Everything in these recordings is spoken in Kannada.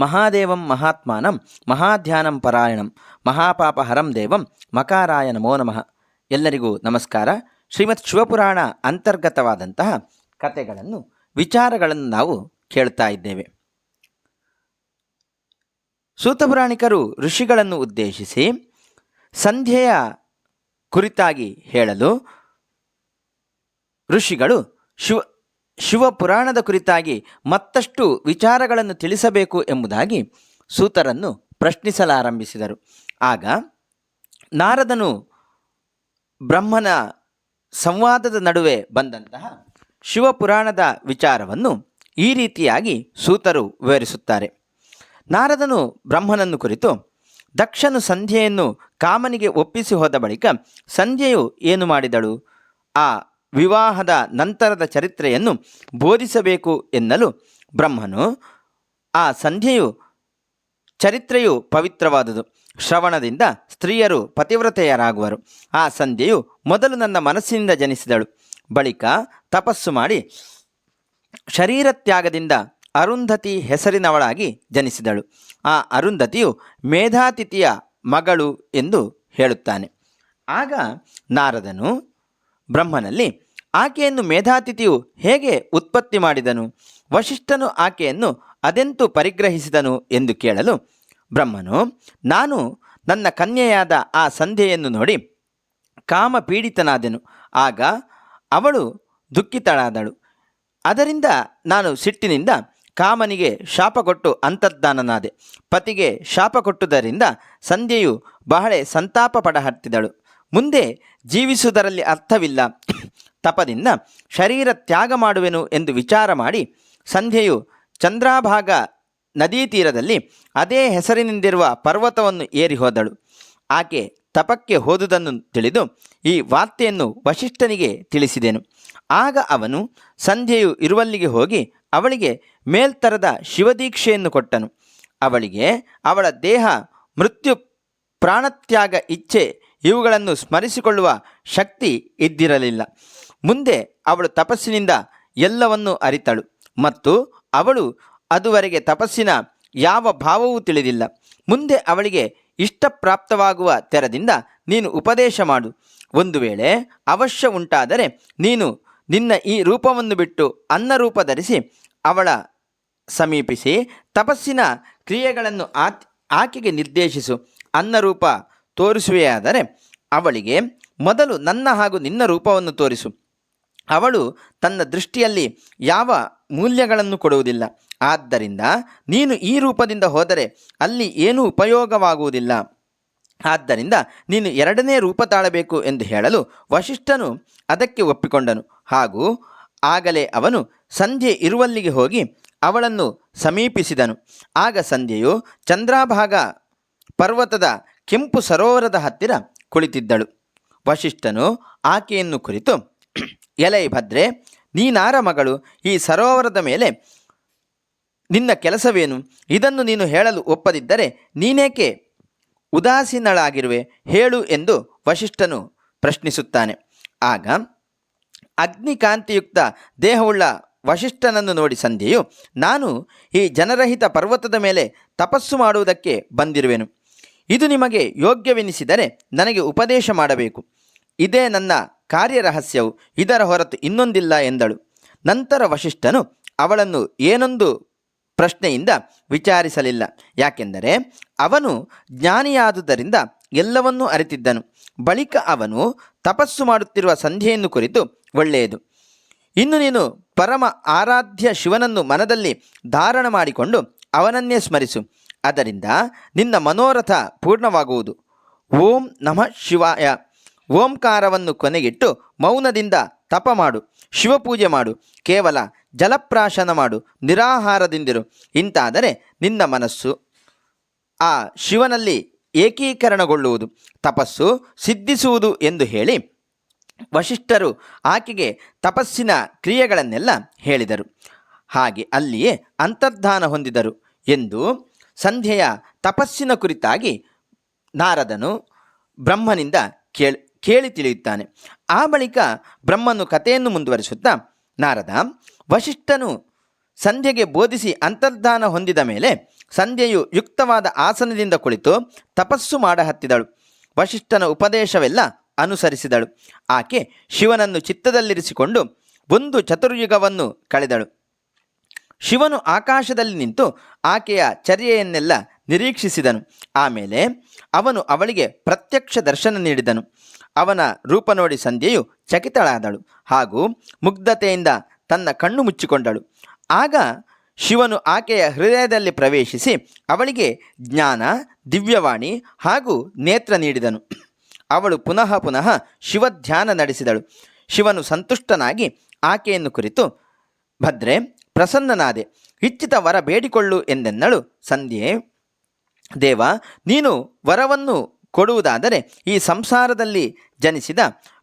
ಮಹಾದೇವಂ ಮಹಾತ್ಮಾನಂ, ಮಹಾಧ್ಯಾನಂ ಪರಾಯಣಂ, ಮಹಾಪಾಪಹರಂ ದೇವಂ, ಮಕಾರಾಯ ನಮೋ ನಮಃ. ಎಲ್ಲರಿಗೂ ನಮಸ್ಕಾರ. ಶ್ರೀಮತ್ ಶಿವಪುರಾಣ ಅಂತರ್ಗತವಾದಂತಹ ಕಥೆಗಳನ್ನು ವಿಚಾರಗಳನ್ನು ನಾವು ಕೇಳ್ತಾ ಇದ್ದೇವೆ. ಸೂತಪುರಾಣಿಕರು ಋಷಿಗಳನ್ನು ಉದ್ದೇಶಿಸಿ ಸಂಧ್ಯೆಯ ಕುರಿತಾಗಿ ಹೇಳಲು ಋಷಿಗಳು ಶಿವ ಶಿವಪುರಾಣದ ಕುರಿತಾಗಿ ಮತ್ತಷ್ಟು ವಿಚಾರಗಳನ್ನು ತಿಳಿಸಬೇಕು ಎಂಬುದಾಗಿ ಸೂತರನ್ನು ಪ್ರಶ್ನಿಸಲಾರಂಭಿಸಿದರು. ಆಗ ನಾರದನು ಬ್ರಹ್ಮನ ಸಂವಾದದ ನಡುವೆ ಬಂದಂತಹ ಶಿವಪುರಾಣದ ವಿಚಾರವನ್ನು ಈ ರೀತಿಯಾಗಿ ಸೂತರು ವಿವರಿಸುತ್ತಾರೆ. ನಾರದನು ಬ್ರಹ್ಮನನ್ನು ಕುರಿತು ದಕ್ಷನು ಸಂಧ್ಯೆಯನ್ನು ಕಾಮನಿಗೆ ಒಪ್ಪಿಸಿ ಹೋದ ಬಳಿಕ ಸಂಧ್ಯೆಯು ಏನು ಮಾಡಿದಳು? ಆ ವಿವಾಹದ ನಂತರದ ಚರಿತ್ರೆಯನ್ನು ಬೋಧಿಸಬೇಕು ಎನ್ನಲು ಬ್ರಹ್ಮನು ಆ ಸಂಧ್ಯೆಯು, ಚರಿತ್ರೆಯು ಪವಿತ್ರವಾದುದು. ಶ್ರವಣದಿಂದ ಸ್ತ್ರೀಯರು ಪತಿವ್ರತೆಯರಾಗುವರು. ಆ ಸಂಧ್ಯೆಯು ಮೊದಲು ನನ್ನ ಮನಸ್ಸಿನಿಂದ ಜನಿಸಿದಳು. ಬಳಿಕ ತಪಸ್ಸು ಮಾಡಿ ಶರೀರ ತ್ಯಾಗದಿಂದ ಅರುಂಧತಿ ಹೆಸರಿನವಳಾಗಿ ಜನಿಸಿದಳು. ಆ ಅರುಂಧತಿಯು ಮೇಧಾತಿಥಿಯ ಮಗಳು ಎಂದು ಹೇಳುತ್ತಾನೆ. ಆಗ ನಾರದನು ಬ್ರಹ್ಮನಲ್ಲಿ ಆಕೆಯನ್ನು ಮೇಧಾತಿಥಿಯು ಹೇಗೆ ಉತ್ಪತ್ತಿ ಮಾಡಿದನು? ವಶಿಷ್ಠನು ಆಕೆಯನ್ನು ಅದೆಂತು ಪರಿಗ್ರಹಿಸಿದನು ಎಂದು ಕೇಳಲು, ಬ್ರಹ್ಮನು, ನಾನು ನನ್ನ ಕನ್ಯೆಯಾದ ಆ ಸಂಧ್ಯೆಯನ್ನು ನೋಡಿ ಕಾಮ ಪೀಡಿತನಾದೆನು ಆಗ ಅವಳು ದುಃಖಿತಳಾದಳು. ಅದರಿಂದ ನಾನು ಸಿಟ್ಟಿನಿಂದ ಕಾಮನಿಗೆ ಶಾಪ ಕೊಟ್ಟು ಅಂತರ್ಧಾನನಾದೆ. ಪತಿಗೆ ಶಾಪ ಕೊಟ್ಟುದರಿಂದ ಸಂಧ್ಯೆಯು ಬಹಳ ಸಂತಾಪ ಪಡಹತ್ತಿದಳು. ಮುಂದೆ ಜೀವಿಸುವುದರಲ್ಲಿ ಅರ್ಥವಿಲ್ಲ. ತಪದಿಂದ ಶರೀರ ತ್ಯಾಗ ಮಾಡುವೆನು ಎಂದು ವಿಚಾರ ಮಾಡಿ ಸಂಧ್ಯೆಯು ಚಂದ್ರಾಭಾಗ ನದೀ ತೀರದಲ್ಲಿ ಅದೇ ಹೆಸರಿನಿಂದಿರುವ ಪರ್ವತವನ್ನು ಏರಿ ಹೋದಳು. ಆಕೆ ತಪಕ್ಕೆ ಹೋದುದನ್ನು ತಿಳಿದು ಈ ವಾರ್ತೆಯನ್ನು ವಶಿಷ್ಠನಿಗೆ ತಿಳಿಸಿದೆನು. ಆಗ ಅವನು ಸಂಧ್ಯೆಯು ಇರುವಲ್ಲಿಗೆ ಹೋಗಿ ಅವಳಿಗೆ ಮೇಲ್ತರದ ಶಿವದೀಕ್ಷೆಯನ್ನು ಕೊಟ್ಟನು. ಅವಳಿಗೆ ಅವಳ ದೇಹ, ಮೃತ್ಯು, ಪ್ರಾಣತ್ಯಾಗ ಇಚ್ಛೆ ಇವುಗಳನ್ನು ಸ್ಮರಿಸಿಕೊಳ್ಳುವ ಶಕ್ತಿ ಇದ್ದಿರಲಿಲ್ಲ. ಮುಂದೆ ಅವಳು ತಪಸ್ಸಿನಿಂದ ಎಲ್ಲವನ್ನೂ ಅರಿತಳು. ಮತ್ತು ಅವಳು ಅದುವರೆಗೆ ತಪಸ್ಸಿನ ಯಾವ ಭಾವವೂ ತಿಳಿದಿಲ್ಲ. ಮುಂದೆ ಅವಳಿಗೆ ಇಷ್ಟಪ್ರಾಪ್ತವಾಗುವ ತೆರದಿಂದ ನೀನು ಉಪದೇಶ ಮಾಡು. ಒಂದು ವೇಳೆ ಅವಶ್ಯ ಉಂಟಾದರೆ ನೀನು ನಿನ್ನ ಈ ರೂಪವನ್ನು ಬಿಟ್ಟು ಅನ್ನ ರೂಪ ಧರಿಸಿ ಅವಳ ಸಮೀಪಿಸಿ ತಪಸ್ಸಿನ ಕ್ರಿಯೆಗಳನ್ನು ಆತ್, ಆಕೆಗೆ ನಿರ್ದೇಶಿಸು. ಅನ್ನರೂಪ ತೋರಿಸುವೆಯಾದರೆ ಅವಳಿಗೆ ಮೊದಲು ನನ್ನ ಹಾಗೂ ನಿನ್ನ ರೂಪವನ್ನು ತೋರಿಸು. ಅವಳು ತನ್ನ ದೃಷ್ಟಿಯಲ್ಲಿ ಯಾವ ಮೂಲ್ಯಗಳನ್ನು ಕೊಡುವುದಿಲ್ಲ. ಆದ್ದರಿಂದ ನೀನು ಈ ರೂಪದಿಂದ ಹೋದರೆ ಅಲ್ಲಿ ಏನೂ ಉಪಯೋಗವಾಗುವುದಿಲ್ಲ. ಆದ್ದರಿಂದ ನೀನು ಎರಡನೇ ರೂಪ ತಾಳಬೇಕು ಎಂದು ಹೇಳಲು ವಶಿಷ್ಠನು ಅದಕ್ಕೆ ಒಪ್ಪಿಕೊಂಡನು. ಹಾಗೂ ಆಗಲೇ ಅವನು ಸಂಧ್ಯೆ ಇರುವಲ್ಲಿಗೆ ಹೋಗಿ ಅವಳನ್ನು ಸಮೀಪಿಸಿದನು. ಆಗ ಸಂಧ್ಯೆಯು ಚಂದ್ರಾಭಾಗ ಪರ್ವತದ ಕೆಂಪು ಸರೋವರದ ಹತ್ತಿರ ಕುಳಿತಿದ್ದಳು. ವಶಿಷ್ಠನು ಆಕೆಯನ್ನು ಕುರಿತು ಎಲೈ ಭದ್ರೆ, ನೀನಾರ ಮಗಳು, ಈ ಸರೋವರದ ಮೇಲೆ ನಿನ್ನ ಕೆಲಸವೇನು? ಇದನ್ನು ನೀನು ಹೇಳಲು ಒಪ್ಪದಿದ್ದರೆ ನೀನೇಕೆ ಉದಾಸೀನಳಾಗಿರುವೆ? ಹೇಳು ಎಂದು ವಶಿಷ್ಠನು ಪ್ರಶ್ನಿಸುತ್ತಾನೆ. ಆಗ ಅಗ್ನಿಕಾಂತಿಯುಕ್ತ ದೇಹವುಳ್ಳ ವಶಿಷ್ಠನನ್ನು ನೋಡಿ ಸಂಧ್ಯೆಯು, ನಾನು ಈ ಜನರಹಿತ ಪರ್ವತದ ಮೇಲೆ ತಪಸ್ಸು ಮಾಡುವುದಕ್ಕೆ ಬಂದಿರುವೆನು. ಇದು ನಿಮಗೆ ಯೋಗ್ಯವೆನಿಸಿದರೆ ನನಗೆ ಉಪದೇಶ ಮಾಡಬೇಕು. ಇದೇ ನನ್ನ ಕಾರ್ಯರಹಸ್ಯವು ಇದರ ಹೊರತು ಇನ್ನೊಂದಿಲ್ಲ ಎಂದಳು. ನಂತರ ವಶಿಷ್ಠನು ಅವಳನ್ನು ಏನೊಂದು ಪ್ರಶ್ನೆಯಿಂದ ವಿಚಾರಿಸಲಿಲ್ಲ. ಯಾಕೆಂದರೆ ಅವನು ಜ್ಞಾನಿಯಾದುದರಿಂದ ಎಲ್ಲವನ್ನೂ ಅರಿತಿದ್ದನು. ಬಳಿಕ ಅವನು ತಪಸ್ಸು ಮಾಡುತ್ತಿರುವ ಸಂಧ್ಯೆಯನ್ನು ಕುರಿತು ಒಳ್ಳೆಯದು. ಇನ್ನು ನೀನು ಪರಮ ಆರಾಧ್ಯ ಶಿವನನ್ನು ಮನದಲ್ಲಿ ಧಾರಣ ಮಾಡಿಕೊಂಡು ಅವನನ್ನೇ ಸ್ಮರಿಸು. ಅದರಿಂದ ನಿನ್ನ ಮನೋರಥ ಪೂರ್ಣವಾಗುವುದು. ಓಂ ನಮಃ ಶಿವಾಯ. ಓಂಕಾರವನ್ನು ಕೊನೆಗಿಟ್ಟು ಮೌನದಿಂದ ತಪ ಮಾಡು, ಶಿವಪೂಜೆ ಮಾಡು, ಕೇವಲ ಜಲಪ್ರಾಶನ ಮಾಡು, ನಿರಾಹಾರದಿಂದಿರು. ಇಂತಾದರೆ ನಿನ್ನ ಮನಸ್ಸು ಆ ಶಿವನಲ್ಲಿ ಏಕೀಕರಣಗೊಳ್ಳುವುದು, ತಪಸ್ಸು ಸಿದ್ಧಿಸುವುದು ಎಂದು ಹೇಳಿ ವಶಿಷ್ಠರು ಆಕೆಗೆ ತಪಸ್ಸಿನ ಕ್ರಿಯೆಗಳನ್ನೆಲ್ಲ ಹೇಳಿದರು. ಹಾಗೆ ಅಲ್ಲಿಯೇ ಅಂತರ್ಧಾನ ಹೊಂದಿದರು ಎಂದು ಸಂಧ್ಯೆಯ ತಪಸ್ಸಿನ ಕುರಿತಾಗಿ ನಾರದನು ಬ್ರಹ್ಮನಿಂದ ಕೇಳಿ ಕೇಳಿ ತಿಳಿಯುತ್ತಾನೆ. ಆ ಬಳಿಕ ಬ್ರಹ್ಮನು ಕಥೆಯನ್ನು ಮುಂದುವರಿಸುತ್ತಾ, ನಾರದ ವಶಿಷ್ಠನು ಸಂಧ್ಯೆಗೆ ಬೋಧಿಸಿ ಅಂತರ್ಧಾನ ಹೊಂದಿದ ಮೇಲೆ ಸಂಧ್ಯೆಯು ಯುಕ್ತವಾದ ಆಸನದಿಂದ ಕುಳಿತು ತಪಸ್ಸು ಮಾಡಹತ್ತಿದಳು. ವಶಿಷ್ಠನ ಉಪದೇಶವೆಲ್ಲ ಅನುಸರಿಸಿದಳು. ಆಕೆ ಶಿವನನ್ನು ಚಿತ್ತದಲ್ಲಿರಿಸಿಕೊಂಡು ಒಂದು ಚತುರ್ಯುಗವನ್ನು ಕಳೆದಳು. ಶಿವನು ಆಕಾಶದಲ್ಲಿ ನಿಂತು ಆಕೆಯ ಚರ್ಯೆಯನ್ನೆಲ್ಲ ನಿರೀಕ್ಷಿಸಿದನು. ಆಮೇಲೆ ಅವನು ಅವಳಿಗೆ ಪ್ರತ್ಯಕ್ಷ ದರ್ಶನ ನೀಡಿದನು. ಅವನ ರೂಪ ನೋಡಿ ಸಂಧ್ಯೆಯು ಚಕಿತಳಾದಳು ಹಾಗೂ ಮುಗ್ಧತೆಯಿಂದ ತನ್ನ ಕಣ್ಣು ಮುಚ್ಚಿಕೊಂಡಳು. ಆಗ ಶಿವನು ಆಕೆಯ ಹೃದಯದಲ್ಲಿ ಪ್ರವೇಶಿಸಿ ಅವಳಿಗೆ ಜ್ಞಾನ, ದಿವ್ಯವಾಣಿ ಹಾಗೂ ನೇತ್ರ ನೀಡಿದನು. ಅವಳು ಪುನಃ ಪುನಃ ಶಿವಧ್ಯಾನ ನಡೆಸಿದಳು. ಶಿವನು ಸಂತುಷ್ಟನಾಗಿ ಆಕೆಯನ್ನು ಕುರಿತು, ಭದ್ರೆ, ಪ್ರಸನ್ನನಾದೆ, ಇಚ್ಛಿತ ವರ ಬೇಡಿಕೊಳ್ಳು ಎಂದೆನ್ನಳು ಸಂಧ್ಯೆ. ದೇವ, ನೀನು ವರವನ್ನು ಕೊಡುವುದಾದರೆ ಈ ಸಂಸಾರದಲ್ಲಿ ಜನಿಸಿದ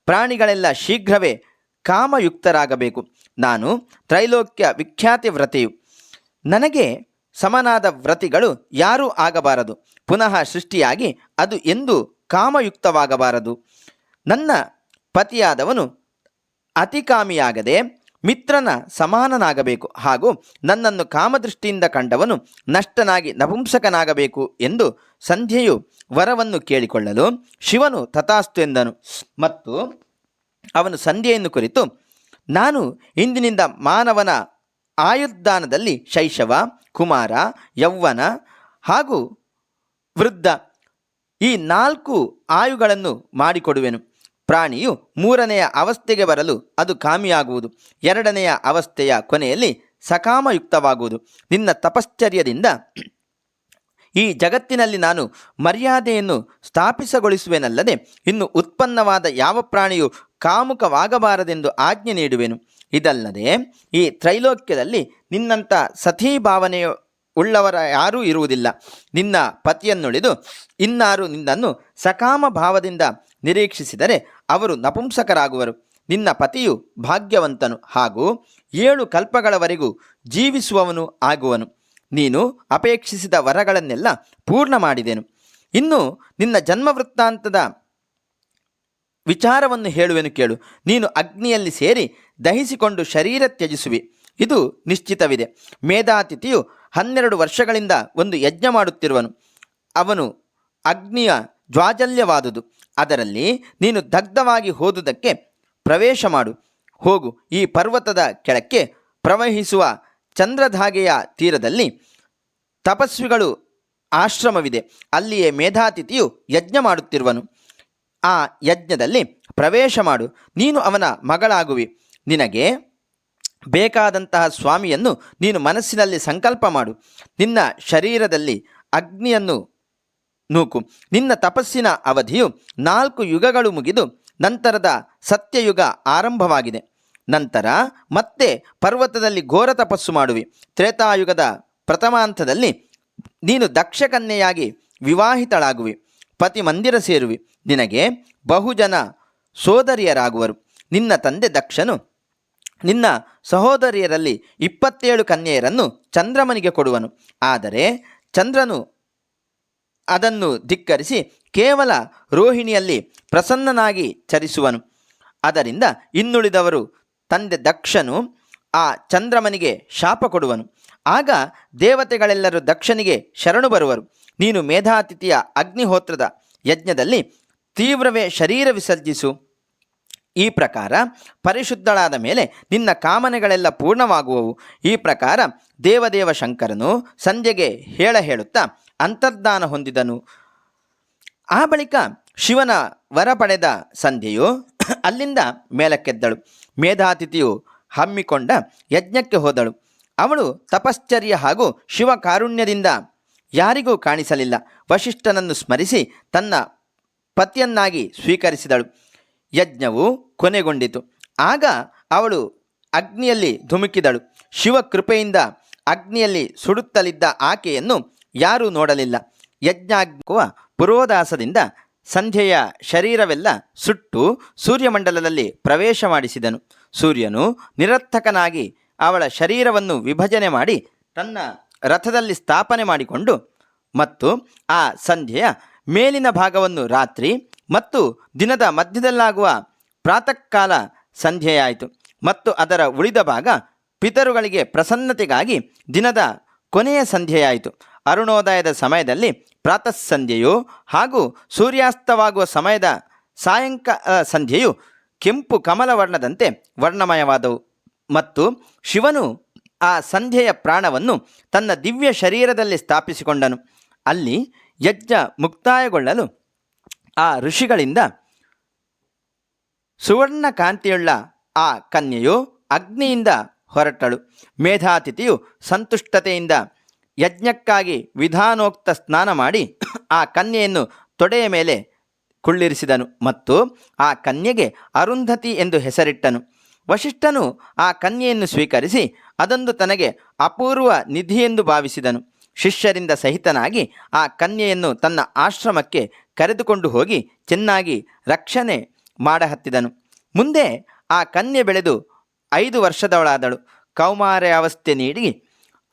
ಪ್ರಾಣಿಗಳೆಲ್ಲ ಶೀಘ್ರವೇ ಕಾಮಯುಕ್ತರಾಗಬೇಕು. ನಾನು ತ್ರೈಲೋಕ್ಯ ವಿಖ್ಯಾತಿ ವ್ರತಿಯು. ನನಗೆ ಸಮನಾದ ವ್ರತಿಗಳು ಯಾರೂ ಆಗಬಾರದು. ಪುನಃ ಸೃಷ್ಟಿಯಾಗಿ ಅದು ಎಂದು ಕಾಮಯುಕ್ತವಾಗಬಾರದು. ನನ್ನ ಪತಿಯಾದವನು ಅತಿಕಾಮಿಯಾಗದೆ ಮಿತ್ರನ ಸಮಾನನಾಗಬೇಕು ಹಾಗೂ ನನ್ನನ್ನು ಕಾಮದೃಷ್ಟಿಯಿಂದ ಕಂಡವನು ನಷ್ಟನಾಗಿ ನಪುಂಸಕನಾಗಬೇಕು ಎಂದು ಸಂಧ್ಯೆಯು ವರವನ್ನು ಕೇಳಿಕೊಳ್ಳಲು ಶಿವನು ತಥಾಸ್ತು ಎಂದನು. ಮತ್ತು ಅವನು ಸಂಧ್ಯೆಯನ್ನು ಕುರಿತು, ನಾನು ಇಂದಿನಿಂದ ಮಾನವನ ಆಯುರ್ದಾನದಲ್ಲಿ ಶೈಶವ, ಕುಮಾರ, ಯೌವನ ಹಾಗೂ ವೃದ್ಧ ಈ ನಾಲ್ಕು ಆಯುಗಳನ್ನು ಮಾಡಿಕೊಡುವೆನು. ಪ್ರಾಣಿಯು ಮೂರನೆಯ ಅವಸ್ಥೆಗೆ ಬರಲು ಅದು ಕಾಮಿಯಾಗುವುದು. ಎರಡನೆಯ ಅವಸ್ಥೆಯ ಕೊನೆಯಲ್ಲಿ ಸಕಾಮಯುಕ್ತವಾಗುವುದು. ನಿನ್ನ ತಪಶ್ಚರ್ಯದಿಂದ ಈ ಜಗತ್ತಿನಲ್ಲಿ ನಾನು ಮರ್ಯಾದೆಯನ್ನು ಸ್ಥಾಪಿಸಗೊಳಿಸುವೆನಲ್ಲದೆ, ಇನ್ನು ಉತ್ಪನ್ನವಾದ ಯಾವ ಪ್ರಾಣಿಯು ಕಾಮುಕವಾಗಬಾರದೆಂದು ಆಜ್ಞೆ ನೀಡುವೆನು. ಇದಲ್ಲದೆ, ಈ ತ್ರೈಲೋಕ್ಯದಲ್ಲಿ ನಿನ್ನಂಥ ಸತೀ ಭಾವನೆಯು ಉಳ್ಳವರ ಯಾರೂ ಇರುವುದಿಲ್ಲ. ನಿನ್ನ ಪತಿಯನ್ನುಳಿದು ಇನ್ನಾರು ನಿನ್ನನ್ನು ಸಕಾಮ ಭಾವದಿಂದ ನಿರೀಕ್ಷಿಸಿದರೆ ಅವರು ನಪುಂಸಕರಾಗುವರು. ನಿನ್ನ ಪತಿಯು ಭಾಗ್ಯವಂತನು ಹಾಗೂ ಏಳು ಕಲ್ಪಗಳವರೆಗೂ ಜೀವಿಸುವವನು ಆಗುವನು. ನೀನು ಅಪೇಕ್ಷಿಸಿದ ವರಗಳನ್ನೆಲ್ಲ ಪೂರ್ಣ ಮಾಡಿದೆನು. ಇನ್ನು ನಿನ್ನ ಜನ್ಮ ವೃತ್ತಾಂತದ ವಿಚಾರವನ್ನು ಹೇಳುವೆನು ಕೇಳು. ನೀನು ಅಗ್ನಿಯಲ್ಲಿ ಸೇರಿ ದಹಿಸಿಕೊಂಡು ಶರೀರ ತ್ಯಜಿಸುವಿ. ಇದು ನಿಶ್ಚಿತವಿದೆ. ಮೇಧಾತಿಥಿಯು ಹನ್ನೆರಡು ವರ್ಷಗಳಿಂದ ಒಂದು ಯಜ್ಞ ಮಾಡುತ್ತಿರುವನು. ಅವನು ಅಗ್ನಿಯ ಜ್ವಾಜಲ್ಯವಾದುದು. ಅದರಲ್ಲಿ ನೀನು ದಗ್ಧವಾಗಿ ಹೋದುದಕ್ಕೆ ಪ್ರವೇಶ ಮಾಡು. ಹೋಗು, ಈ ಪರ್ವತದ ಕೆಳಕ್ಕೆ ಪ್ರವಹಿಸುವ ಚಂದ್ರಧಾಗೆಯ ತೀರದಲ್ಲಿ ತಪಸ್ವಿಗಳು ಆಶ್ರಮವಿದೆ. ಅಲ್ಲಿಯೇ ಮೇಧಾತಿಥಿಯು ಯಜ್ಞ ಮಾಡುತ್ತಿರುವನು. ಆ ಯಜ್ಞದಲ್ಲಿ ಪ್ರವೇಶ ಮಾಡು. ನೀನು ಅವನ ಮಗಳಾಗುವಿ. ನಿನಗೆ ಬೇಕಾದಂತಹ ಸ್ವಾಮಿಯನ್ನು ನೀನು ಮನಸ್ಸಿನಲ್ಲಿ ಸಂಕಲ್ಪ ಮಾಡು. ನಿನ್ನ ಶರೀರದಲ್ಲಿ ಅಗ್ನಿಯನ್ನು ನೂಕು, ನಿನ್ನ ತಪಸ್ಸಿನ ಅವಧಿಯು ನಾಲ್ಕು ಯುಗಗಳು ಮುಗಿದು ನಂತರದ ಸತ್ಯಯುಗ ಆರಂಭವಾಗಿದೆ. ನಂತರ ಮತ್ತೆ ಪರ್ವತದಲ್ಲಿ ಘೋರ ತಪಸ್ಸು ಮಾಡುವಿ. ತ್ರೇತಾಯುಗದ ಪ್ರಥಮಾಂತದಲ್ಲಿ ನೀನು ದಕ್ಷಕನ್ಯೆಯಾಗಿ ವಿವಾಹಿತಳಾಗುವಿ. ಪತಿ ಮಂದಿರ ಸೇರುವಿ. ನಿನಗೆ ಬಹುಜನ ಸೋದರಿಯರಾಗುವರು. ನಿನ್ನ ತಂದೆ ದಕ್ಷನು ನಿನ್ನ ಸಹೋದರಿಯರಲ್ಲಿ ಇಪ್ಪತ್ತೇಳು ಕನ್ಯೆಯರನ್ನು ಚಂದ್ರಮನಿಗೆ ಕೊಡುವನು. ಆದರೆ ಚಂದ್ರನು ಅದನ್ನು ಧಿಕ್ಕರಿಸಿ ಕೇವಲ ರೋಹಿಣಿಯಲ್ಲಿ ಪ್ರಸನ್ನನಾಗಿ ಚರಿಸುವನು. ಅದರಿಂದ ಇನ್ನುಳಿದವರು ತಂದೆ ದಕ್ಷನು ಆ ಚಂದ್ರಮನಿಗೆ ಶಾಪ ಕೊಡುವನು. ಆಗ ದೇವತೆಗಳೆಲ್ಲರೂ ದಕ್ಷನಿಗೆ ಶರಣು ಬರುವರು. ನೀನು ಮೇಧಾತಿಥಿಯ ಅಗ್ನಿಹೋತ್ರದ ಯಜ್ಞದಲ್ಲಿ ತೀವ್ರವೇ ಶರೀರ ವಿಸರ್ಜಿಸು. ಈ ಪ್ರಕಾರ ಪರಿಶುದ್ಧಳಾದ ಮೇಲೆ ನಿನ್ನ ಕಾಮನೆಗಳೆಲ್ಲ ಪೂರ್ಣವಾಗುವವು. ಈ ಪ್ರಕಾರ ದೇವದೇವ ಶಂಕರನು ಸಂಜೆಗೆ ಹೇಳ ಹೇಳುತ್ತಾ ಅಂತರ್ಧಾನ ಹೊಂದಿದನು. ಆ ಬಳಿಕ ಶಿವನ ವರ ಪಡೆದ ಸಂಧ್ಯೆಯು ಅಲ್ಲಿಂದ ಮೇಲಕ್ಕೆದ್ದಳು. ಮೇಧಾತಿಥಿಯು ಹಮ್ಮಿಕೊಂಡ ಯಜ್ಞಕ್ಕೆ ಹೋದಳು. ಅವಳು ತಪಶ್ಚರ್ಯ ಹಾಗೂ ಶಿವ ಕಾರುಣ್ಯದಿಂದ ಯಾರಿಗೂ ಕಾಣಿಸಲಿಲ್ಲ. ವಶಿಷ್ಠನನ್ನು ಸ್ಮರಿಸಿ ತನ್ನ ಪತಿಯನ್ನಾಗಿ ಸ್ವೀಕರಿಸಿದಳು. ಯಜ್ಞವು ಕೊನೆಗೊಂಡಿತು. ಆಗ ಅವಳು ಅಗ್ನಿಯಲ್ಲಿ ಧುಮುಕಿದಳು. ಶಿವ ಕೃಪೆಯಿಂದ ಅಗ್ನಿಯಲ್ಲಿ ಸುಡುತ್ತಲಿದ್ದ ಆಕೆಯನ್ನು ಯಾರೂ ನೋಡಲಿಲ್ಲ. ಯಜ್ಞಾಗ್ನಿಕುವ ಪುರೋದಾಸದಿಂದ ಸಂಧ್ಯೆಯ ಶರೀರವೆಲ್ಲ ಸುಟ್ಟು ಸೂರ್ಯಮಂಡಲದಲ್ಲಿ ಪ್ರವೇಶ ಮಾಡಿಸಿದನು. ಸೂರ್ಯನು ನಿರರ್ಥಕನಾಗಿ ಅವಳ ಶರೀರವನ್ನು ವಿಭಜನೆ ಮಾಡಿ ತನ್ನ ರಥದಲ್ಲಿ ಸ್ಥಾಪನೆ ಮಾಡಿಕೊಂಡು ಮತ್ತು ಆ ಸಂಧ್ಯೆಯ ಮೇಲಿನ ಭಾಗವನ್ನು ರಾತ್ರಿ ಮತ್ತು ದಿನದ ಮಧ್ಯದಲ್ಲಾಗುವ ಪ್ರಾತಃಕಾಲ ಸಂಧ್ಯೆಯಾಯಿತು. ಮತ್ತು ಅದರ ಉಳಿದ ಭಾಗ ಪಿತರುಗಳಿಗೆ ಪ್ರಸನ್ನತೆಗಾಗಿ ದಿನದ ಕೊನೆಯ ಸಂಧ್ಯೆಯಾಯಿತು. ಅರುಣೋದಯದ ಸಮಯದಲ್ಲಿ ಪ್ರಾತಃ ಸಂಧ್ಯೆಯು ಹಾಗೂ ಸೂರ್ಯಾಸ್ತವಾಗುವ ಸಮಯದ ಸಾಯಂಕಾಲ ಸಂಧ್ಯೆಯು ಕೆಂಪು ಕಮಲ ವರ್ಣದಂತೆ ವರ್ಣಮಯವಾದವು. ಮತ್ತು ಶಿವನು ಆ ಸಂಧ್ಯೆಯ ಪ್ರಾಣವನ್ನು ತನ್ನ ದಿವ್ಯ ಶರೀರದಲ್ಲಿ ಸ್ಥಾಪಿಸಿಕೊಂಡನು. ಅಲ್ಲಿ ಯಜ್ಞ ಮುಕ್ತಾಯಗೊಳ್ಳಲು ಆ ಋಷಿಗಳಿಂದ ಸುವರ್ಣ ಕಾಂತಿಯುಳ್ಳ ಆ ಕನ್ಯೆಯು ಅಗ್ನಿಯಿಂದ ಹೊರಟಳು. ಮೇಧಾತಿಥಿಯು ಸಂತುಷ್ಟತೆಯಿಂದ ಯಜ್ಞಕ್ಕಾಗಿ ವಿಧಾನೋಕ್ತ ಸ್ನಾನ ಮಾಡಿ ಆ ಕನ್ಯೆಯನ್ನು ತೊಡೆಯ ಮೇಲೆ ಕುಳ್ಳಿರಿಸಿದನು ಮತ್ತು ಆ ಕನ್ಯೆಗೆ ಅರುಂಧತಿ ಎಂದು ಹೆಸರಿಟ್ಟನು. ವಶಿಷ್ಠನು ಆ ಕನ್ಯೆಯನ್ನು ಸ್ವೀಕರಿಸಿ ಅದೊಂದು ತನಗೆ ಅಪೂರ್ವ ನಿಧಿಯೆಂದು ಭಾವಿಸಿದನು. ಶಿಷ್ಯರಿಂದ ಸಹಿತನಾಗಿ ಆ ಕನ್ಯೆಯನ್ನು ತನ್ನ ಆಶ್ರಮಕ್ಕೆ ಕರೆದುಕೊಂಡು ಹೋಗಿ ಚೆನ್ನಾಗಿ ರಕ್ಷಣೆ ಮಾಡಹತ್ತಿದನು. ಮುಂದೆ ಆ ಕನ್ಯೆ ಬೆಳೆದು ಐದು ವರ್ಷದವಳಾದಳು. ಕೌಮಾರ್ಯಾವಸ್ಥೆ ನೀಡಿ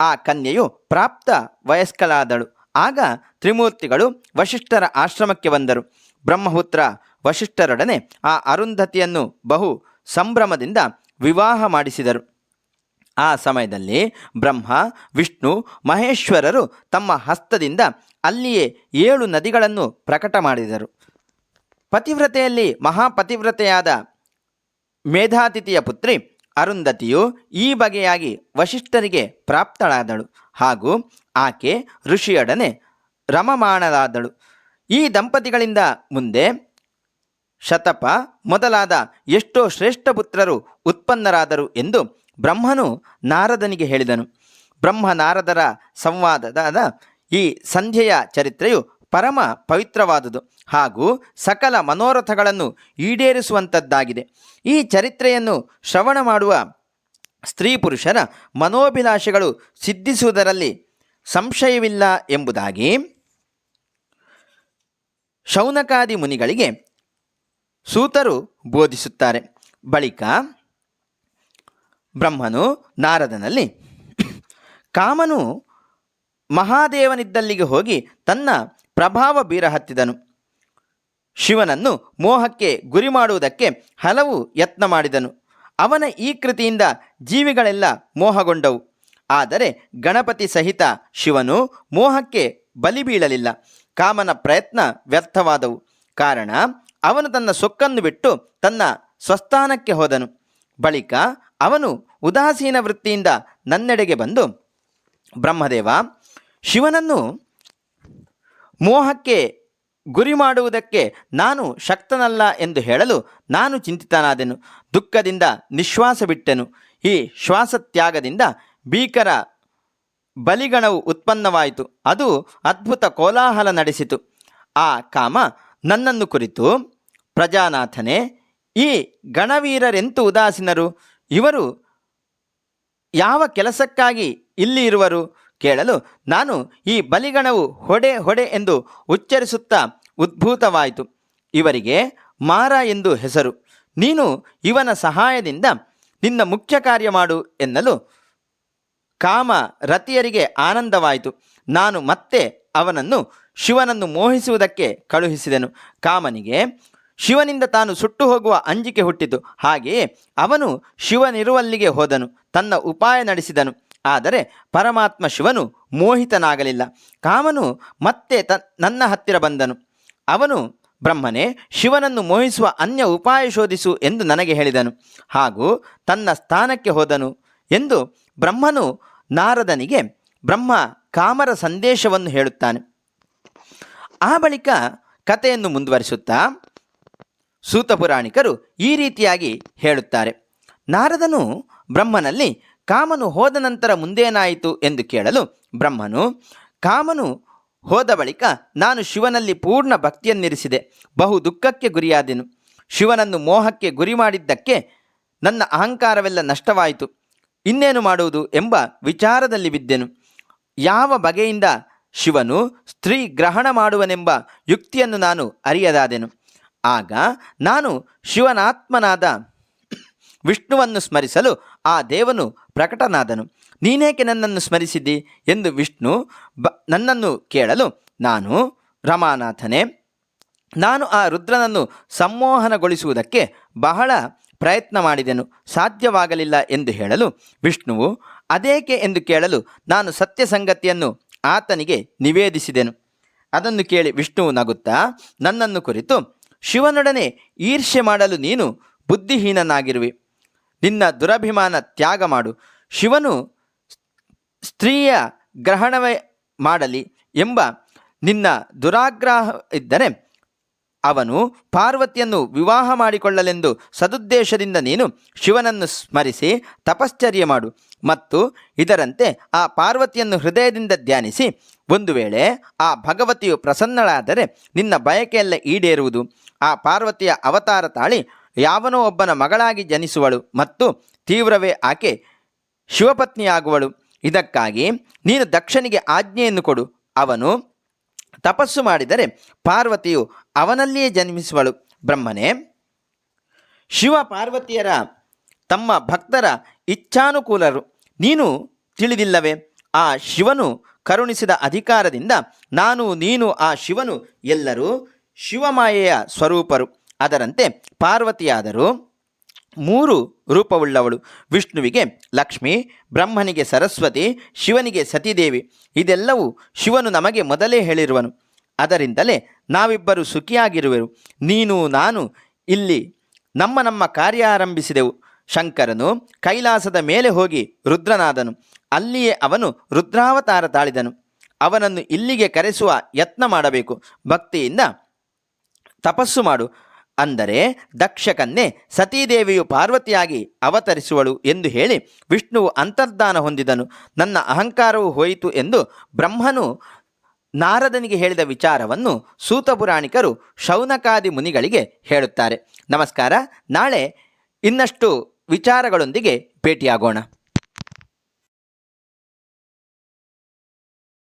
ಆ ಕನ್ಯೆಯು ಪ್ರಾಪ್ತ ವಯಸ್ಕಳಾದಳು. ಆಗ ತ್ರಿಮೂರ್ತಿಗಳು ವಶಿಷ್ಠರ ಆಶ್ರಮಕ್ಕೆ ಬಂದರು. ಬ್ರಹ್ಮಪುತ್ರ ವಶಿಷ್ಠರೊಡನೆ ಆ ಅರುಂಧತಿಯನ್ನು ಬಹು ಸಂಭ್ರಮದಿಂದ ವಿವಾಹ ಮಾಡಿಸಿದರು. ಆ ಸಮಯದಲ್ಲಿ ಬ್ರಹ್ಮ, ವಿಷ್ಣು, ಮಹೇಶ್ವರರು ತಮ್ಮ ಹಸ್ತದಿಂದ ಅಲ್ಲಿಯೇ ಏಳು ನದಿಗಳನ್ನು ಪ್ರಕಟ ಮಾಡಿದರು. ಪತಿವ್ರತೆಯಲ್ಲಿ ಮಹಾಪತಿವ್ರತೆಯಾದ ಮೇಧಾತಿಥಿಯ ಪುತ್ರಿ ಅರುಂಧತಿಯು ಈ ಬಗೆಯಾಗಿ ವಶಿಷ್ಠರಿಗೆ ಪ್ರಾಪ್ತಳಾದಳು ಹಾಗೂ ಆಕೆ ಋಷಿಯೊಡನೆ ರಮಮಾಣರಾದಳು ಈ ದಂಪತಿಗಳಿಂದ ಮುಂದೆ ಶತಪ ಮೊದಲಾದ ಎಷ್ಟೋ ಶ್ರೇಷ್ಠ ಪುತ್ರರು ಉತ್ಪನ್ನರಾದರು ಎಂದು ಬ್ರಹ್ಮನು ನಾರದನಿಗೆ ಹೇಳಿದನು. ಬ್ರಹ್ಮ ನಾರದರ ಸಂವಾದದ ಈ ಸಂಧ್ಯೆಯ ಚರಿತ್ರೆಯು ಪರಮ ಪವಿತ್ರವಾದುದು ಹಾಗೂ ಸಕಲ ಮನೋರಥಗಳನ್ನು ಈಡೇರಿಸುವಂಥದ್ದಾಗಿದೆ. ಈ ಚರಿತ್ರೆಯನ್ನು ಶ್ರವಣ ಮಾಡುವ ಸ್ತ್ರೀ ಪುರುಷರ ಮನೋಭಿಲಾಷೆಗಳು ಸಿದ್ಧಿಸುವುದರಲ್ಲಿ ಸಂಶಯವಿಲ್ಲ ಎಂಬುದಾಗಿ ಶೌನಕಾದಿ ಮುನಿಗಳಿಗೆ ಸೂತರು ಬೋಧಿಸುತ್ತಾರೆ. ಬಳಿಕ ಬ್ರಹ್ಮನು ನಾರದನಲ್ಲಿ ಕಾಮನು ಮಹಾದೇವನಿದ್ದಲ್ಲಿಗೆ ಹೋಗಿ ತನ್ನ ಪ್ರಭಾವ ಬೀರಹತ್ತಿದನು ಶಿವನನ್ನು ಮೋಹಕ್ಕೆ ಗುರಿ ಮಾಡುವುದಕ್ಕೆ ಹಲವು ಯತ್ನ ಮಾಡಿದನು. ಅವನ ಈ ಕೃತಿಯಿಂದ ಜೀವಿಗಳೆಲ್ಲ ಮೋಹಗೊಂಡವು. ಆದರೆ ಗಣಪತಿ ಸಹಿತ ಶಿವನು ಮೋಹಕ್ಕೆ ಬಲಿ ಬೀಳಲಿಲ್ಲ. ಕಾಮನ ಪ್ರಯತ್ನ ವ್ಯರ್ಥವಾದವು. ಕಾರಣ ಅವನು ತನ್ನ ಸೊಕ್ಕನ್ನು ಬಿಟ್ಟು ತನ್ನ ಸ್ವಸ್ಥಾನಕ್ಕೆ ಹೋದನು. ಬಳಿಕ ಅವನು ಉದಾಸೀನ ವೃತ್ತಿಯಿಂದ ನನ್ನೆಡೆಗೆ ಬಂದು, ಬ್ರಹ್ಮದೇವ, ಶಿವನನ್ನು ಮೋಹಕ್ಕೆ ಗುರಿ ಮಾಡುವುದಕ್ಕೆ ನಾನು ಶಕ್ತನಲ್ಲ ಎಂದು ಹೇಳಲು ನಾನು ಚಿಂತಿತನಾದೆನು. ದುಃಖದಿಂದ ನಿಶ್ವಾಸ ಬಿಟ್ಟೆನು ಈ ಶ್ವಾಸತ್ಯಾಗದಿಂದ ಭೀಕರ ಬಲಿಗಣವು ಉತ್ಪನ್ನವಾಯಿತು. ಅದು ಅದ್ಭುತ ಕೋಲಾಹಲ ನಡೆಸಿತು. ಆ ಕಾಮ ನನ್ನನ್ನು ಕುರಿತು, ಪ್ರಜಾನಾಥನೇ, ಈ ಗಣವೀರರೆಂತು ಉದಾಸೀನರು? ಇವರು ಯಾವ ಕೆಲಸಕ್ಕಾಗಿ ಇಲ್ಲಿ ಇರುವರು? ಕೇಳಲು ನಾನು ಈ ಬಲಿಗಣವು ಹೊಡೆ ಹೊಡೆ ಎಂದು ಉಚ್ಚರಿಸುತ್ತಾ ಉದ್ಭೂತವಾಯಿತು. ಇವರಿಗೆ ಮಾರ ಎಂದು ಹೆಸರು. ನೀನು ಇವನ ಸಹಾಯದಿಂದ ನಿನ್ನ ಮುಖ್ಯ ಕಾರ್ಯ ಮಾಡು ಎನ್ನಲು ಕಾಮ ರತಿಯರಿಗೆ ಆನಂದವಾಯಿತು. ನಾನು ಮತ್ತೆ ಅವನನ್ನು ಶಿವನನ್ನು ಮೋಹಿಸುವುದಕ್ಕೆ ಕಳುಹಿಸಿದೆನು. ಕಾಮನಿಗೆ ಶಿವನಿಂದ ತಾನು ಸುಟ್ಟು ಹೋಗುವ ಅಂಜಿಕೆ ಹುಟ್ಟಿತು. ಹಾಗೆಯೇ ಅವನು ಶಿವನಿರುವಲ್ಲಿಗೆ ಹೋದನು. ತನ್ನ ಉಪಾಯ ನಡೆಸಿದನು. ಆದರೆ ಪರಮಾತ್ಮ ಶಿವನು ಮೋಹಿತನಾಗಲಿಲ್ಲ. ಕಾಮನು ಮತ್ತೆ ತ ನನ್ನ ಹತ್ತಿರ ಬಂದನು. ಅವನು, ಬ್ರಹ್ಮನೇ, ಶಿವನನ್ನು ಮೋಹಿಸುವ ಅನ್ಯ ಉಪಾಯ ಶೋಧಿಸು ಎಂದು ನನಗೆ ಹೇಳಿದನು. ಹಾಗೂ ತನ್ನ ಸ್ಥಾನಕ್ಕೆ ಹೋದನು ಎಂದು ಬ್ರಹ್ಮನು ನಾರದನಿಗೆ ಬ್ರಹ್ಮ ಕಾಮರ ಸಂದೇಶವನ್ನು ಹೇಳುತ್ತಾನೆ. ಆ ಬಳಿಕ ಕಥೆಯನ್ನು ಮುಂದುವರಿಸುತ್ತಾ ಸೂತಪುರಾಣಿಕರು ಈ ರೀತಿಯಾಗಿ ಹೇಳುತ್ತಾರೆ. ನಾರದನು ಬ್ರಹ್ಮನಲ್ಲಿ ಕಾಮನು ಹೋದ ನಂತರ ಮುಂದೇನಾಯಿತು ಎಂದು ಕೇಳಲು ಬ್ರಹ್ಮನು, ಕಾಮನು ಹೋದ ಬಳಿಕ ನಾನು ಶಿವನಲ್ಲಿ ಪೂರ್ಣ ಭಕ್ತಿಯನ್ನಿರಿಸಿದೆ. ಬಹು ದುಃಖಕ್ಕೆ ಗುರಿಯಾದೆನು. ಶಿವನನ್ನು ಮೋಹಕ್ಕೆ ಗುರಿ ಮಾಡಿದ್ದಕ್ಕೆ ನನ್ನ ಅಹಂಕಾರವೆಲ್ಲ ನಷ್ಟವಾಯಿತು. ಇನ್ನೇನು ಮಾಡುವುದು ಎಂಬ ವಿಚಾರದಲ್ಲಿ ಬಿದ್ದೆನು. ಯಾವ ಬಗೆಯಿಂದ ಶಿವನು ಸ್ತ್ರೀ ಗ್ರಹಣ ಮಾಡುವನೆಂಬ ಯುಕ್ತಿಯನ್ನು ನಾನು ಅರಿಯದಾದೆನು. ಆಗ ನಾನು ಶಿವನಾತ್ಮನಾದ ವಿಷ್ಣುವನ್ನು ಸ್ಮರಿಸಲು ಆ ದೇವನು ಪ್ರಕಟನಾದನು. ನೀನೇಕೆ ನನ್ನನ್ನು ಸ್ಮರಿಸಿದ್ದಿ? ಎಂದು ವಿಷ್ಣು ಬ, ನನ್ನನ್ನು ಕೇಳಲು, ನಾನು ರಮಾನಾಥನೇ, ನಾನು ಆ ರುದ್ರನನ್ನು ಸಂಮೋಹನಗೊಳಿಸುವುದಕ್ಕೆ ಬಹಳ ಪ್ರಯತ್ನ ಮಾಡಿದೆನು. ಸಾಧ್ಯವಾಗಲಿಲ್ಲ ಎಂದು ಹೇಳಲು ವಿಷ್ಣುವು, ಅದೇಕೆ ಎಂದು ಕೇಳಲು ನಾನು ಸತ್ಯ ಸಂಗತಿಯನ್ನು ಆತನಿಗೆ ನಿವೇದಿಸಿದೆನು. ಅದನ್ನು ಕೇಳಿ ವಿಷ್ಣುವು ನಗುತ್ತಾ, ನನ್ನನ್ನು ಕುರಿತು ಶಿವನೊಡನೆ ಈರ್ಷೆ ಮಾಡಲು ನೀನು ಬುದ್ಧಿಹೀನನಾಗಿರುವಿ. ನಿನ್ನ ದುರಭಿಮಾನ ತ್ಯಾಗ ಮಾಡು. ಶಿವನು ಸ್ತ್ರೀಯ ಗ್ರಹಣವೇ ಮಾಡಲಿ ಎಂಬ ನಿನ್ನ ದುರಾಗ್ರಹ ಇದ್ದರೆ ಅವನು ಪಾರ್ವತಿಯನ್ನು ವಿವಾಹ ಮಾಡಿಕೊಳ್ಳಲೆಂದು ಸದುದ್ದೇಶದಿಂದ ನೀನು ಶಿವನನ್ನು ಸ್ಮರಿಸಿ ತಪಶ್ಚರ್ಯ ಮಾಡು. ಮತ್ತು ಇದರಂತೆ ಆ ಪಾರ್ವತಿಯನ್ನು ಹೃದಯದಿಂದ ಧ್ಯಾನಿಸಿ ಒಂದು ವೇಳೆ ಆ ಭಗವತಿಯು ಪ್ರಸನ್ನಳಾದರೆ ನಿನ್ನ ಬಯಕೆಯೆಲ್ಲ ಈಡೇರುವುದು. ಆ ಪಾರ್ವತಿಯ ಅವತಾರ ತಾಳಿ ಯಾವನೋ ಒಬ್ಬನ ಮಗಳಾಗಿ ಜನಿಸುವಳು ಮತ್ತು ತೀವ್ರವೇ ಆಕೆ ಶಿವಪತ್ನಿಯಾಗುವಳು. ಇದಕ್ಕಾಗಿ ನೀನು ದಕ್ಷನಿಗೆ ಆಜ್ಞೆಯನ್ನು ಕೊಡು. ಅವನು ತಪಸ್ಸು ಮಾಡಿದರೆ ಪಾರ್ವತಿಯು ಅವನಲ್ಲಿಯೇ ಜನ್ಮಿಸುವಳು. ಬ್ರಹ್ಮನೇ, ಶಿವ ಪಾರ್ವತಿಯರ ತಮ್ಮ ಭಕ್ತರ ಇಚ್ಛಾನುಕೂಲರು ನೀನು ತಿಳಿದಿಲ್ಲವೇ? ಆ ಶಿವನು ಕರುಣಿಸಿದ ಅಧಿಕಾರದಿಂದ ನಾನು ನೀನು ಆ ಶಿವನು ಎಲ್ಲರೂ ಶಿವಮಾಯೆಯ ಸ್ವರೂಪರು. ಅದರಂತೆ ಪಾರ್ವತಿಯಾದರೂ ಮೂರು ರೂಪವುಳ್ಳವಳು. ವಿಷ್ಣುವಿಗೆ ಲಕ್ಷ್ಮಿ, ಬ್ರಹ್ಮನಿಗೆ ಸರಸ್ವತಿ, ಶಿವನಿಗೆ ಸತೀದೇವಿ. ಇದೆಲ್ಲವೂ ಶಿವನು ನಮಗೆ ಮೊದಲೇ ಹೇಳಿರುವನು. ಅದರಿಂದಲೇ ನಾವಿಬ್ಬರು ಸುಖಿಯಾಗಿರುವೆವು. ನೀನು ನಾನು ಇಲ್ಲಿ ನಮ್ಮ ನಮ್ಮ ಕಾರ್ಯ ಆರಂಭಿಸಿದೆವು. ಶಂಕರನು ಕೈಲಾಸದ ಮೇಲೆ ಹೋಗಿ ರುದ್ರನಾದನು. ಅಲ್ಲಿಯೇ ಅವನು ರುದ್ರಾವತಾರ ತಾಳಿದನು. ಅವನನ್ನು ಇಲ್ಲಿಗೆ ಕರೆಸುವ ಯತ್ನ ಮಾಡಬೇಕು. ಭಕ್ತಿಯಿಂದ ತಪಸ್ಸು ಮಾಡು. ಅಂದರೆ ದಕ್ಷಕನ್ನೇ ಸತೀದೇವಿಯು ಪಾರ್ವತಿಯಾಗಿ ಅವತರಿಸುವಳು ಎಂದು ಹೇಳಿ ವಿಷ್ಣುವು ಅಂತರ್ಧಾನ ಹೊಂದಿದನು. ನನ್ನ ಅಹಂಕಾರವು ಹೋಯಿತು ಎಂದು ಬ್ರಹ್ಮನು ನಾರದನಿಗೆ ಹೇಳಿದ ವಿಚಾರವನ್ನು ಸೂತಪುರಾಣಿಕರು ಶೌನಕಾದಿ ಮುನಿಗಳಿಗೆ ಹೇಳುತ್ತಾರೆ. ನಮಸ್ಕಾರ, ನಾಳೆ ಇನ್ನಷ್ಟು ವಿಚಾರಗಳೊಂದಿಗೆ ಭೇಟಿಯಾಗೋಣ.